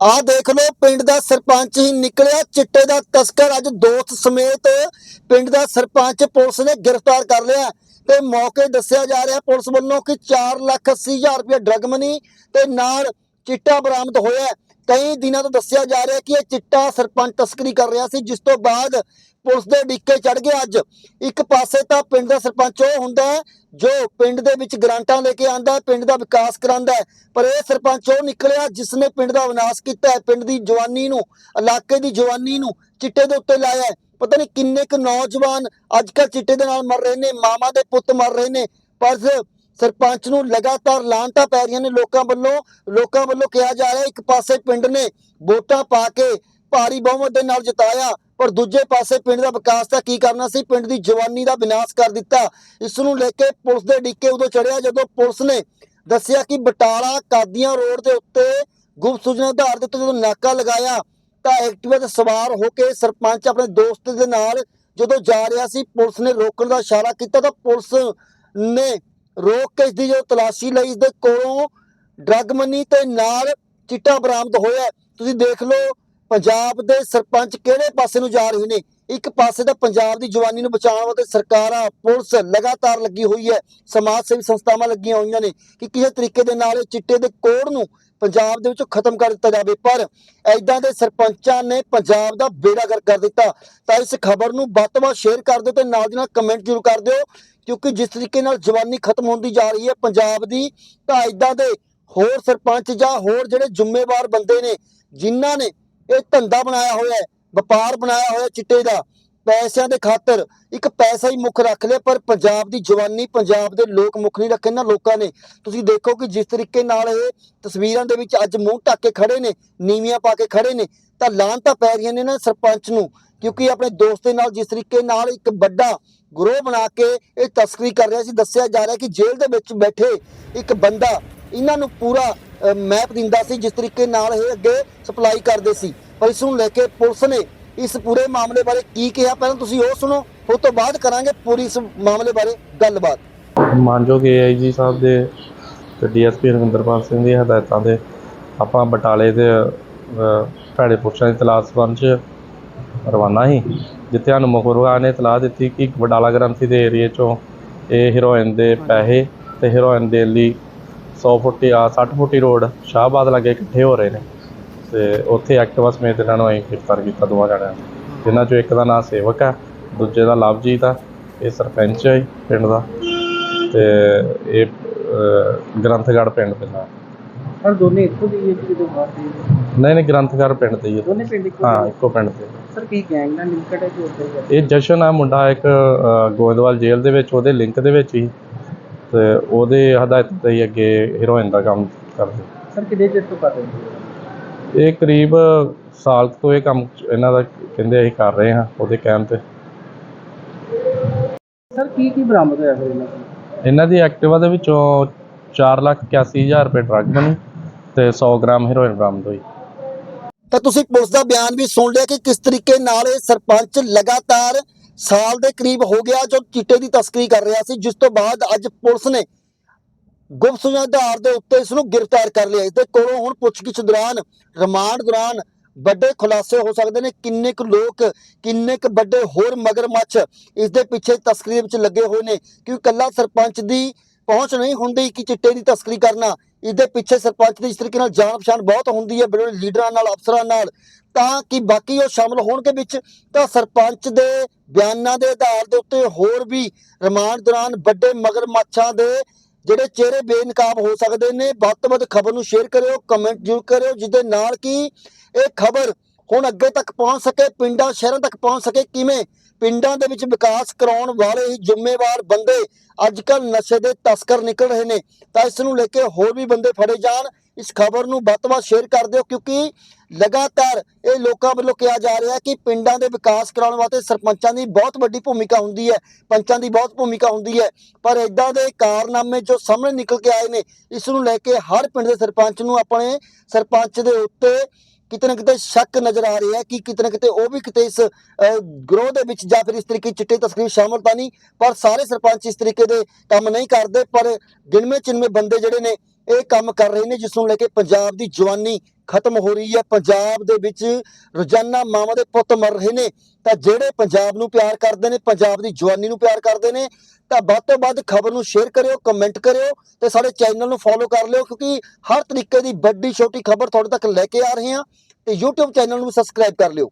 ਆਹ ਦੇਖ ਲਓ, ਪਿੰਡ ਦਾ ਸਰਪੰਚ ਹੀ ਨਿਕਲਿਆ, ਚਿੱਟੇ ਦਾ ਤਸਕਰ। ਅੱਜ ਦੋਸਤ ਸਮੇਤ ਪਿੰਡ ਦਾ ਸਰਪੰਚ ਪੁਲਿਸ ਨੇ ਗ੍ਰਿਫਤਾਰ ਕਰ ਲਿਆ ਤੇ ਮੌਕੇ ਦੱਸਿਆ ਜਾ ਰਿਹਾ ਪੁਲਿਸ ਵੱਲੋਂ ਕਿ 4 ਲੱਖ 80 ਹਜ਼ਾਰ ਰੁਪਏ ਡਰਗ ਮਨੀ ਤੇ ਨਾਲ ਚਿੱਟਾ ਬਰਾਮਦ ਹੋਇਆ। ਕਈ ਦਿਨਾਂ ਤੋਂ ਦੱਸਿਆ ਜਾ ਰਿਹਾ ਕਿ ਇਹ ਚਿੱਟਾ ਸਰਪੰਚ ਤਸਕਰੀ ਕਰ ਰਿਹਾ ਸੀ, ਜਿਸ ਤੋਂ ਬਾਅਦ ਪੁਲਿਸ ਦੇ ਡਿੱਕੇ ਚੜ ਗਏ ਅੱਜ। ਇੱਕ ਪਾਸੇ ਤਾਂ ਪਿੰਡ ਦਾ ਸਰਪੰਚ ਉਹ ਹੁੰਦਾ ਹੈ, ਜੋ ਪਿੰਡ ਦੇ ਵਿੱਚ ਗ੍ਰਾਂਟਾਂ ਲੈ ਕੇ ਆਂਦਾ ਹੈ, ਪਿੰਡ ਦਾ ਵਿਕਾਸ ਕਰਾਂਦਾ ਹੈ। ਪਰ ਇਹ ਸਰਪੰਚ ਉਹ ਨਿਕਲਿਆ ਜਿਸ ਨੇ ਪਿੰਡ ਦਾ ਵਿਨਾਸ਼ ਕੀਤਾ ਹੈ, ਪਿੰਡ ਦੀ ਜਵਾਨੀ ਨੂੰ, ਇਲਾਕੇ ਦੀ ਜਵਾਨੀ ਨੂੰ ਚਿੱਟੇ ਦੇ ਉੱਤੇ ਲਾਇਆ ਹੈ। ਪਤਾ ਨਹੀਂ ਕਿੰਨੇ ਕੁ ਨੌਜਵਾਨ ਅੱਜ ਕੱਲ੍ਹ ਚਿੱਟੇ ਦੇ ਨਾਲ ਮਰ ਰਹੇ ਨੇ ਮਾਮਾ ਦੇ ਪੁੱਤ ਮਰ ਰਹੇ ਨੇ, ਪਰ ਸਰਪੰਚ ਨੂੰ ਲਗਾਤਾਰ ਲਾਂਟਾ ਪੈ ਰਹੀਆਂ ਨੇ ਲੋਕਾਂ ਵੱਲੋਂ ਲੋਕਾਂ ਵੱਲੋਂ ਕਿਹਾ ਜਾ ਰਿਹਾ ਇੱਕ ਪਾਸੇ ਪਿੰਡ ਨੇ ਵੋਟਾਂ ਪਾ ਕੇ ਭਾਰੀ ਬਹੁਮਤ ਦੇ ਨਾਲ ਜਿਤਾਇਆ, ਪਰ ਦੂਜੇ ਪਾਸੇ ਪਿੰਡ ਦਾ ਵਿਕਾਸ ਤਾਂ ਕੀ ਕਰਨਾ ਸੀ? ਪਿੰਡ ਦੀ ਜਵਾਨੀ ਦਾ ਵਿਨਾਸ਼ ਕਰ ਦਿੱਤਾ। ਇਸ ਨੂੰ ਲੈ ਕੇ ਪੁਲਿਸ ਦੇ ਡਿੱਕੇ ਉਦੋਂ ਚੜਿਆ ਜਦੋਂ ਪੁਲਿਸ ਨੇ ਦੱਸਿਆ ਕਿ ਬਟਾਲਾ ਕਾਦੀਆਂ ਰੋਡ ਦੇ ਉੱਤੇ ਗੁਪਤ ਸੂਚਨਾ ਆਧਾਰ ਦੇ ਉੱਤੇ ਜਦੋਂ ਨਾਕਾ ਲਗਾਇਆ, ਤਾਂ ਐਕਟਿਵਾ ਤੇ ਸਵਾਰ ਹੋ ਕੇ ਸਰਪੰਚ ਆਪਣੇ ਦੋਸਤ ਦੇ ਨਾਲ ਜਦੋਂ ਜਾ ਰਿਹਾ ਸੀ, ਪੁਲਿਸ ਨੇ ਰੋਕਣ ਦਾ ਇਸ਼ਾਰਾ ਕੀਤਾ ਤਾਂ ਪੁਲਿਸ ਨੇ ਰੋਕ ਕੇ ਇਸ ਦੀ ਜੋ ਤਲਾਸ਼ੀ ਲਈ ਇਸ ਦੇ ਕੋਲੋਂ ਡਰਗ ਮਨੀ ਤੇ ਨਾਲ ਚਿੱਟਾ ਬਰਾਮਦ ਹੋਇਆ ਤੁਸੀਂ ਦੇਖ ਲਓ, ਪੰਜਾਬ ਦੇ ਸਰਪੰਚ ਕਿਹੜੇ ਪਾਸੇ ਨੂੰ ਜਾ ਰਹੇ ਨੇ? ਇੱਕ ਪਾਸੇ ਤਾਂ ਪੰਜਾਬ ਦੀ ਜਵਾਨੀ ਨੂੰ ਬਚਾਉਣ ਵਾਸਤੇ ਸਰਕਾਰਾਂ, ਪੁਲਿਸ ਲਗਾਤਾਰ ਲੱਗੀ ਹੋਈ ਹੈ। ਸਮਾਜ ਸੇਵੀ ਸੰਸਥਾਵਾਂ ਲੱਗੀਆਂ ਹੋਈਆਂ ਨੇ ਕਿ ਕਿਸੇ ਤਰੀਕੇ ਦੇ ਨਾਲ ਇਹ ਚਿੱਟੇ ਦੇ ਕੋੜ ਨੂੰ ਪੰਜਾਬ ਦੇ ਵਿੱਚੋਂ ਖਤਮ ਕਰ ਦਿੱਤਾ ਜਾਵੇ। ਪਰ ਐਦਾਂ ਦੇ ਸਰਪੰਚਾਂ ਨੇ ਪੰਜਾਬ ਦਾ ਬੇੜਾ ਗਰਕ ਕਰ ਦਿੱਤਾ। ਤਾਂ ਇਸ ਖਬਰ ਨੂੰ ਵੱਧ ਤੋਂ ਵੱਧ ਸ਼ੇਅਰ ਕਰ ਦਿਓ ਤੇ ਨਾਲ ਦੀ ਨਾਲ ਕਮੈਂਟ ਜ਼ਰੂਰ ਕਰ ਦਿਓ। ਕਿਉਂਕਿ ਜਿਸ ਤਰੀਕੇ ਨਾਲ ਜਵਾਨੀ ਖਤਮ ਹੁੰਦੀ ਜਾ ਰਹੀ ਹੈ, ਪੰਜਾਬ ਦੀ, ਤਾਂ ਐਦਾਂ ਦੇ ਹੋਰ ਸਰਪੰਚ ਜਾਂ ਹੋਰ ਜਿਹੜੇ ਜ਼ਿੰਮੇਵਾਰ ਬੰਦੇ ਨੇ, ਜਿਨ੍ਹਾਂ ਨੇ ਇਹ ਧੰਦਾ ਬਣਾਇਆ ਹੋਇਆ ਹੈ, ਵਪਾਰ ਬਣਾਇਆ ਹੋਇਆ ਚਿੱਟੇ ਦਾ, ਪੈਸਿਆਂ ਦੇ ਖਾਤਰ ਇੱਕ ਪੈਸਾ ਹੀ ਮੁੱਖ ਰੱਖ ਲਿਆ, ਪਰ ਪੰਜਾਬ ਦੀ ਜਵਾਨੀ ਪੰਜਾਬ ਦੇ ਲੋਕ ਮੁੱਖ ਨਹੀਂ ਰੱਖੇ ਨਾ ਲੋਕਾਂ ਨੇ। ਤੁਸੀਂ ਦੇਖੋ ਕਿ ਜਿਸ ਤਰੀਕੇ ਨਾਲ ਇਹ ਤਸਵੀਰਾਂ ਦੇ ਵਿੱਚ ਅੱਜ ਮੂੰਹ ਢੱਕ ਕੇ ਖੜੇ ਨੇ, ਨੀਵੀਆਂ ਪਾ ਕੇ ਖੜੇ ਨੇ, ਤਾਂ ਲਾਹਨਤਾਂ ਪੈ ਰਹੀਆਂ ਨੇ ਨਾ ਸਰਪੰਚ ਨੂੰ। ਕਿਉਂਕਿ ਆਪਣੇ ਦੋਸਤ ਦੇ ਨਾਲ ਜਿਸ ਤਰੀਕੇ ਨਾਲ ਇੱਕ ਵੱਡਾ ਗਰੋਹ ਬਣਾ ਕੇ ਇਹ ਤਸਕਰੀ ਕਰ ਰਿਹਾ ਸੀ, ਦੱਸਿਆ ਜਾ ਰਿਹਾ ਕਿ ਜੇਲ੍ਹ ਦੇ ਵਿੱਚ ਬੈਠੇ ਇੱਕ ਬੰਦਾ ਇਹਨਾਂ ਨੂੰ ਪੂਰਾ ਮੈਪ ਦਿੰਦਾ ਸੀ, ਜਿਸ ਤਰੀਕੇ ਨਾਲ ਇਹ ਅੱਗੇ ਸਪਲਾਈ ਕਰਦੇ ਸੀ। ਪਰ ਇਸ ਨੂੰ ਲੈ ਕੇ ਪੁਲਿਸ ਨੇ ਇਸ ਪੂਰੇ ਮਾਮਲੇ ਬਾਰੇ ਕੀ ਕਿਹਾ? ਪਹਿਲਾਂ ਤੁਸੀਂ ਉਹ ਸੁਣੋ, ਉਸ ਤੋਂ ਬਾਅਦ ਕਰਾਂਗੇ ਪੂਰੀ ਇਸ ਮਾਮਲੇ ਬਾਰੇ ਗੱਲਬਾਤ। ਮਾਨਯੋਗ ਏਆਈਜੀ ਸਾਹਿਬ ਦੇ ਤੇ ਡੀਐਸਪੀ ਰਵਿੰਦਰਪਾਲ ਸਿੰਘ ਦੀ ਹਦਾਇਤਾਂ ਦੇ ਆਪਾਂ ਬਟਾਲੇ ਦੇ ਭੈੜੇ ਪੁਰਸ਼ਾਂ ਦੀ ਤਲਾਸ਼ ਸੰਬੰਧ ਰਵਾਨਾ ਸੀ ਜਿੱਥੇ ਸਾਨੂੰ ਮੁਖਬਰਾਂ ਨੇ ਇਤਲਾਹ ਦਿੱਤੀ ਕਿ ਬਟਾਲਾ ਗ੍ਰੰਥੀ ਦੇ ਏਰੀਏ 'ਚੋਂ ਇਹ ਹੀਰੋਇਨ ਦੇ ਪੈਸੇ ਤੇ ਹੀਰੋਇਨ ਦੇ ਲਈ 100 ਫੁੱਟੀ ਆ 60 ਫੁੱਟੀ ਰੋਡ ਸ਼ਾਹਬਾਦ ਲਾਗੇ ਇਕੱਠੇ ਹੋ ਰਹੇ ਨੇ ਤੇ ਉੱਥੇ ਐਕਟਿਵਾ ਸਮੇਤ ਇਹਨਾਂ ਨੂੰ ਅਸੀਂ ਗ੍ਰਿਫਤਾਰ ਕੀਤਾ ਦੋਵਾਂ ਜਣਿਆਂ ਨੂੰ ਜਿਨ੍ਹਾਂ 'ਚੋਂ ਇੱਕ ਦਾ ਨਾਂ ਸੇਵਕ ਹੈ ਦੂਜੇ ਦਾ ਲਵਜੀਤ ਆ ਇਹ ਸਰਪੰਚ ਹੈ ਪਿੰਡ ਦਾ ਤੇ ਇਹ ਅਹ, ਗ੍ਰੰਥਗੜ੍ਹ ਪਿੰਡ ਪੈਂਦਾ ਪਰ ਦੋਨੇ ਇੱਕੋ ਦੀ ਹੈ ਕਿ ਜਦੋਂ ਬਾਹਰ ਦੇ ਨਹੀਂ ਨਹੀਂ ਗ੍ਰੰਥਗੜ੍ਹ ਪਿੰਡ ਤੇ ਹੀ ਹੈ। ਦੋਨੇ ਪਿੰਡ ਇੱਕੋ ਹਾਂ ਦੇ? ਇੱਕੋ ਪਿੰਡ ਤੇ। ਸਰ ਕੀ ਗੈਂਗ ਨਾਲ ਲਿੰਕਡ ਹੈ ਕਿ ਉੱਧਰ ਹੀ ਹੈ? ਇਹ ਜਸ਼ਨ ਆ ਮੁੰਡਾ ਇੱਕ ਗੋਇੰਦਵਾਲ ਜੇਲ੍ਹ ਦੇ ਵਿੱਚ ਉਹਦੇ ਲਿੰਕ ਦੇ ਵਿੱਚ ਹੀ। ਤੇ ਉਹਦੇ ਹਦਾਇਤ ਤੇ ਹੀ ਅੱਗੇ ਹੀਰੋਇਨ ਦਾ ਕੰਮ ਕਰਦੇ। ਸਰ ਕਿਹਦੇ ਚਿਰ ਤੋਂ ਕਰ ਰਹੇ ਹੋ ਇਹ ਕਰੀਬ ਸਾਲ ਕੁ ਤੋਂ ਇਹ ਕੰਮ ਇਹਨਾਂ ਦਾ ਕਹਿੰਦੇ ਅਸੀਂ ਕਰ ਰਹੇ ਹਾਂ ਉਹਦੇ ਕਹਿਣ ਤੇ। ਸਰ ਕੀ ਕੀ ਬਰਾਮਦ ਹੋਇਆ ਫਿਰ ਇਹਨਾਂ ਦੀ? ਐਕਟਿਵਾ ਦੇ ਵਿੱਚੋਂ 481000 ਰੁਪਏ ਡਰੱਗ ਬਣੀ। ਤੇ 100 ਗ੍ਰਾਮ ਹੀਰੋਇਨ ਬਰਾਮਦ ਹੋਈ। ਤਾਂ ਤੁਸੀਂ ਪੁਲਿਸ ਦਾ ਬਿਆਨ ਵੀ ਸੁਣ ਲਿਆ ਕਿ ਕਿਸ ਤਰੀਕੇ ਨਾਲ ਇਹ ਸਰਪੰਚ ਲਗਾਤਾਰ ਸਾਲ ਦੇ ਕਰੀਬ ਹੋ ਗਿਆ ਜੋ ਚਿੱਟੇ ਦੀ ਤਸਕਰੀ ਕਰ ਰਿਹਾ ਸੀ, ਜਿਸ ਤੋਂ ਬਾਅਦ ਅੱਜ ਪੁਲਿਸ ਨੇ ਗੁਪਤ ਸੂਚਨਾ ਆਧਾਰ ਦੇ ਉੱਤੇ ਇਸ ਨੂੰ ਗ੍ਰਿਫਤਾਰ ਕਰ ਲਿਆ। ਇਸ ਦੇ ਕੋਲੋਂ ਹੁਣ ਪੁੱਛਗਿੱਛ ਦੌਰਾਨ, ਰਿਮਾਂਡ ਦੌਰਾਨ ਵੱਡੇ ਖੁਲਾਸੇ ਹੋ ਸਕਦੇ ਨੇ। ਕਿੰਨੇ ਕੁ ਲੋਕ, ਕਿੰਨੇ ਕੁ ਵੱਡੇ ਹੋਰ ਮਗਰਮੱਛ ਇਸ ਦੇ ਪਿੱਛੇ ਤਸਕਰੀ ਵਿੱਚ ਲੱਗੇ ਹੋਏ ਨੇ, ਕਿਉਂਕਿ ਕੱਲਾ ਸਰਪੰਚ ਦੀ ਪਹੁੰਚ ਨਹੀਂ ਹੁੰਦੀ ਕਿ ਚਿੱਟੇ ਦੀ ਤਸਕਰੀ ਕਰਨਾ। ਇਸ ਪਿੱਛੇ ਸਰਪੰਚ ਦੀ ਇਸ ਤਰੀਕੇ ਨਾਲ ਜਾਣ ਪਛਾਣ ਬਹੁਤ ਹੁੰਦੀ ਹੈ ਬੜੇ ਲੀਡਰਾਂ ਨਾਲ, ਅਫਸਰਾਂ ਨਾਲ। ਤਾਂ ਕਿ ਬਾਕੀ ਉਹ ਸ਼ਾਮਲ ਹੋਣਗੇ ਵਿੱਚ, ਤਾਂ ਸਰਪੰਚ ਦੇ ਬਿਆਨਾਂ ਦੇ ਆਧਾਰ ਦੇ ਉੱਤੇ ਹੋਰ ਵੀ ਰਿਮਾਂਡ ਦੌਰਾਨ ਵੱਡੇ ਮਗਰਮੱਛਾਂ ਦੇ ਜਿਹੜੇ ਚਿਹਰੇ ਬੇਨਕਾਬ ਹੋ ਸਕਦੇ ਨੇ, ਵੱਧ ਤੋਂ ਵੱਧ ਖਬਰ ਨੂੰ ਸ਼ੇਅਰ ਕਰਿਓ ਕਮੈਂਟ ਜ਼ਰੂਰ ਕਰਿਓ, ਜਿਹਦੇ ਨਾਲ ਕਿ ਇਹ ਖਬਰ ਹੁਣ ਅੱਗੇ ਤੱਕ ਪਹੁੰਚ ਸਕੇ, ਪਿੰਡਾਂ, ਸ਼ਹਿਰਾਂ ਤੱਕ ਪਹੁੰਚ ਸਕੇ ਕਿਵੇਂ? ਪਿੰਡਾਂ ਦੇ ਵਿੱਚ ਵਿਕਾਸ ਕਰਾਉਣ ਵਾਲੇ ਹੀ ਜ਼ਿੰਮੇਵਾਰ ਬੰਦੇ ਅੱਜ ਕੱਲ ਨਸ਼ੇ ਦੇ ਤਸਕਰ ਨਿਕਲ ਰਹੇ ਨੇ। ਤਾਂ ਇਸ ਨੂੰ ਲੈ ਕੇ ਹੋਰ ਵੀ ਬੰਦੇ ਫੜੇ ਜਾਣ। ਇਸ ਖਬਰ ਨੂੰ ਵੱਧ-ਵੱਧ ਸ਼ੇਅਰ ਕਰ ਦਿਓ, ਕਿਉਂਕਿ ਲਗਾਤਾਰ ਇਹ ਲੋਕਾਂ ਵੱਲੋਂ ਕਿਹਾ ਜਾ ਰਿਹਾ ਕਿ ਪਿੰਡਾਂ ਦੇ ਵਿਕਾਸ ਕਰਾਉਣ ਵਾਸਤੇ ਸਰਪੰਚਾਂ ਦੀ ਬਹੁਤ ਵੱਡੀ ਭੂਮਿਕਾ ਹੁੰਦੀ ਹੈ। ਪੰਚਾਂ ਦੀ ਬਹੁਤ ਭੂਮਿਕਾ ਹੁੰਦੀ ਹੈ। ਪਰ ਇਦਾਂ ਦੇ ਕਾਰਨਾਮੇ ਜੋ ਸਾਹਮਣੇ ਨਿਕਲ ਕੇ ਆਏ ਨੇ, ਇਸ ਨੂੰ ਲੈ ਕੇ ਹਰ ਪਿੰਡ ਦੇ ਸਰਪੰਚ ਨੂੰ ਆਪਣੇ ਸਰਪੰਚ ਦੇ ਉੱਤੇ ਕਿਤੇ ਨਾ ਕਿਤੇ ਸ਼ੱਕ ਨਜ਼ਰ ਆ ਰਿਹਾ ਹੈ ਕਿ ਕਿਤੇ ਨਾ ਕਿਤੇ ਉਹ ਵੀ ਕਿਤੇ ਇਸ ਅਹ, ਗਰੋਹ ਦੇ ਵਿੱਚ ਜਾਂ ਫਿਰ ਇਸ ਤਰੀਕੇ ਦੀ ਚਿੱਟੇ ਤਸਕਰੀ ਸ਼ਾਮਲ ਤਾਂ ਨਹੀਂ ਪਰ ਸਾਰੇ ਸਰਪੰਚ ਇਸ ਤਰੀਕੇ ਦੇ ਕੰਮ ਨਹੀਂ ਕਰਦੇ ਪਰ ਗਿਣਵੇਂ ਚਿਣਵੇਂ ਬੰਦੇ ਜਿਹੜੇ ਨੇ ਇਹ ਕੰਮ ਕਰ ਰਹੇ ਨੇ, ਜਿਸ ਨੂੰ ਲੈ ਕੇ ਪੰਜਾਬ ਦੀ ਜਵਾਨੀ ਖਤਮ ਹੋ ਰਹੀ ਹੈ। ਪੰਜਾਬ ਦੇ ਵਿੱਚ ਰੋਜ਼ਾਨਾ ਮਾਵਾਂ ਦੇ ਪੁੱਤ ਮਰ ਰਹੇ ਨੇ। ਤਾਂ ਜਿਹੜੇ ਪੰਜਾਬ ਨੂੰ ਪਿਆਰ ਕਰਦੇ ਨੇ, ਪੰਜਾਬ ਦੀ ਜਵਾਨੀ ਨੂੰ ਪਿਆਰ ਕਰਦੇ ਨੇ, ਤਾਂ ਵੱਧ ਤੋਂ ਵੱਧ ਖਬਰ ਨੂੰ ਸ਼ੇਅਰ ਕਰਿਓ ਕਮੈਂਟ ਕਰਿਓ ਤੇ ਸਾਡੇ ਚੈਨਲ ਨੂੰ ਫੋਲੋ ਕਰ ਲਿਓ, ਕਿਉਂਕਿ ਹਰ ਤਰੀਕੇ ਦੀ ਵੱਡੀ ਛੋਟੀ ਖਬਰ ਤੁਹਾਡੇ ਤੱਕ ਲੈ ਕੇ ਆ ਰਹੇ ਹਾਂ ਤੇ YouTube ਚੈਨਲ ਨੂੰ ਸਬਸਕ੍ਰਾਈਬ ਕਰ ਲਿਓ।